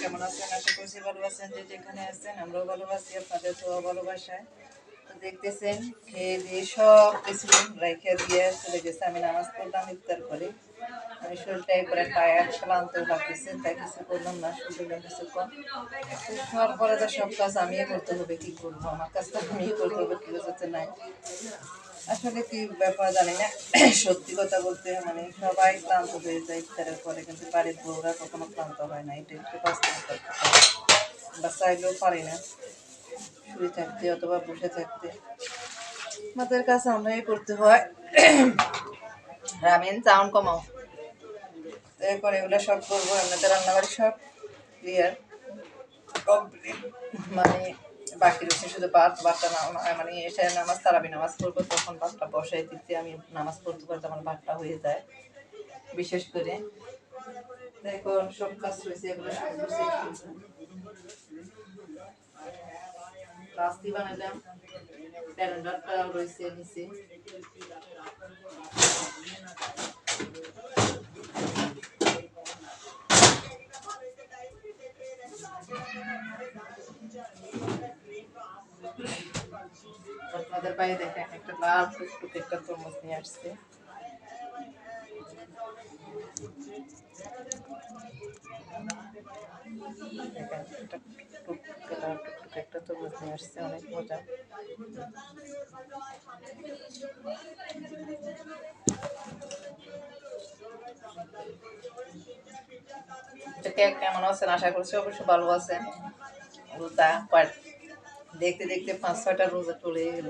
কেমন আছেন? যে যেখানে আছেন, আমরাও ভালো আছি, আপনাদের তো ভালোবাসায়। দেখতেছেন সব কিছু চলে গেছে। আমি নামাজ পড়লাম, ইফতার আমি তাই কিছু না পরে তো সব কাজ করতে হবে, কি করব? আমার কাজটা আমিই করতে হবে কি হচ্ছে নাই? আসলে কি ব্যাপার জানি না। সত্যি কথা বলতে মানে সবাই ক্লান্ত হয়ে যায় ইফতারের পরে কিন্তু বাড়ির বউরা কখনো ক্লান্ত হয় না এটা একটু বাস্তবতা বা চাইলেও পারি না শুয়ে থাকতে অথবা বসে থাকতে। আমাদের কাছে আমরাই করতে হয়। রামেন চাউন কমাও। এরপরে এগুলো সব করব এমনিতে রান্নাবাড়ি সব ক্লিয়ার কমপ্লিট মানে বাকি রয়েছে শুধু ভাত ভাতটা মানে এসে নামাজ, তারাবি নামাজ পড়ব, তখন ভাতটা বসাই দিতে আমি নামাজ পড়তে পড়তে আমার ভাতটা হয়ে যায়, বিশেষ করে। এখন সব কাজ রয়েছে, এগুলো সব রাস্তি বানালাম? ক্যালেন্ডারটা রয়েছে নিচে। আপনাদের বাইরে দেখেন, একটা লাল টুকটুক একটা তরমুজ নিয়ে আসছে। একটা নিয়ে আসছে, অনেক মজা। কেমন আছেন? আশা করছি অবশ্যই ভালো আছেন। দেখতে দেখতে পাঁচ ছয়টা রোজা চলে গেল।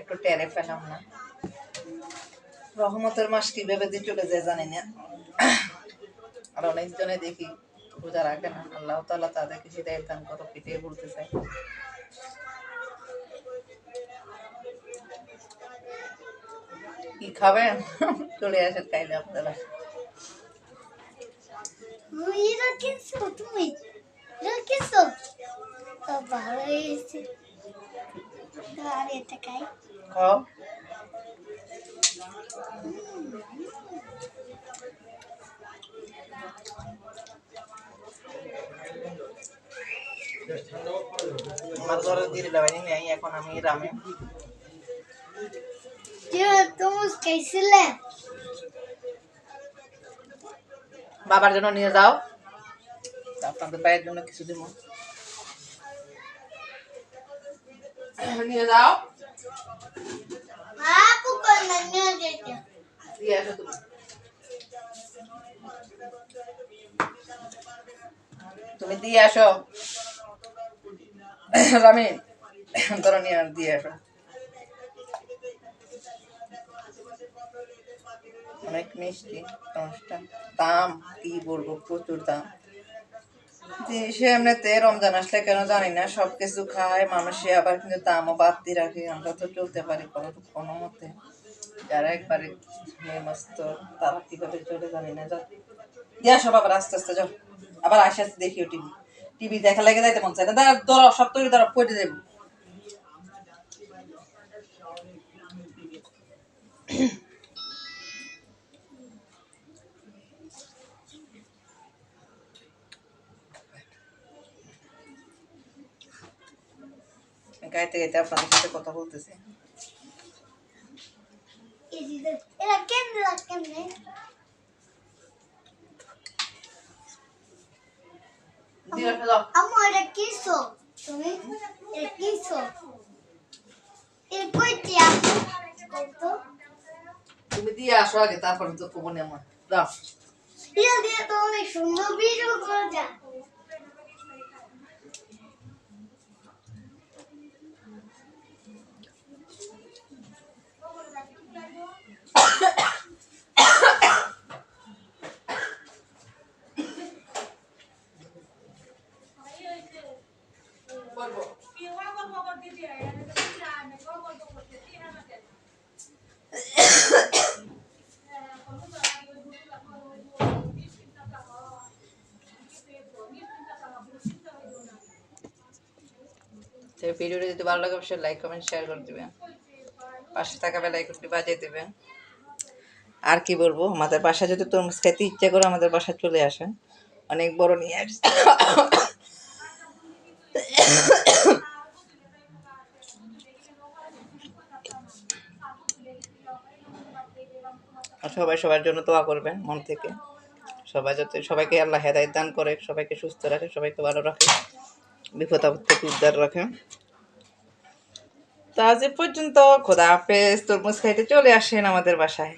একটু টেরে পেলাম না। রহমতের মাস কীভাবে দিয়ে চলে যায় জানি না। আর অনেকজনে দেখি রোজা রাখে না। আল্লাহ তাল্লাহ তাদেরকে সেটাই দান কত পিটিয়ে বলতে চাই কি খাবেন? চলে আসেন খাইলে আপনারা। তুমি? এটা কিনছো তো ভালো হয়েছে আর এটা খাই খাও আমার ঘরে দিয়ে দিলাম নেই এখন আমি রামে যে তুমি খাইছিলে বাবার জন্য নিয়ে যাও আপনাদের ভাইয়ের জন্য কিছু দিব নিয়ে যাও দিয়ে তুমি দিয়ে আসো। রামি ধরো নিয়ে আর দিয়ে আসো। অনেক মিষ্টি টমাসটা দাম কি বলব? প্রচুর দাম। সে এমনিতে রমজান আসলে কেন জানি না সব কিছু খায়, মানুষে আবার কিন্তু দামও বাড়তি রাখে, আমরা তো চলতে পারি কোনো কোনো মতে। যারা একবারে মস্ত, তারা কীভাবে চলে জানি না দিয়া সব আবার আস্তে আস্তে যাও। আবার আসে আসতে দেখিও টিভি। টিভি দেখা লেগে যাইতে মন চায় না। দাঁড়া ধরো, সব তৈরি, ধরো, পড়ে দেবো গাইতে গাইতে আপনাদের সাথে কথা বলতেছি। তুমি? দিয়ে আসো আগে তারপরে তো কমনে আমার। এটা দিয়ে তো অনেক সুন্দর ভিডিও করা যায়। তো ভিডিওটা যদি ভালো লাগে, অবশ্যই লাইক কমেন্ট শেয়ার করে দেবেন। পাশে থাকা বেলা আইকনটি বাজিয়ে দেবেন। আর কি বলব, আমাদের বাসায় যদি তরমুজ খেতে ইচ্ছা করে আমাদের বাসায় চলে আসেন, অনেক বড় নিয়ে আসছে। সবাই সবার জন্য দোয়া করবেন মন থেকে। সবাই যাতে, সবাইকে আল্লাহ হেদায়ত দান করে, সবাইকে সুস্থ রাখে, সবাইকে ভালো রাখে। বিপদ থেকে উদ্ধার রাখে তো আজ পর্যন্ত খোদা হাফেজ, তরমুজ খাইতে চলে আসেন আমাদের বাসায়।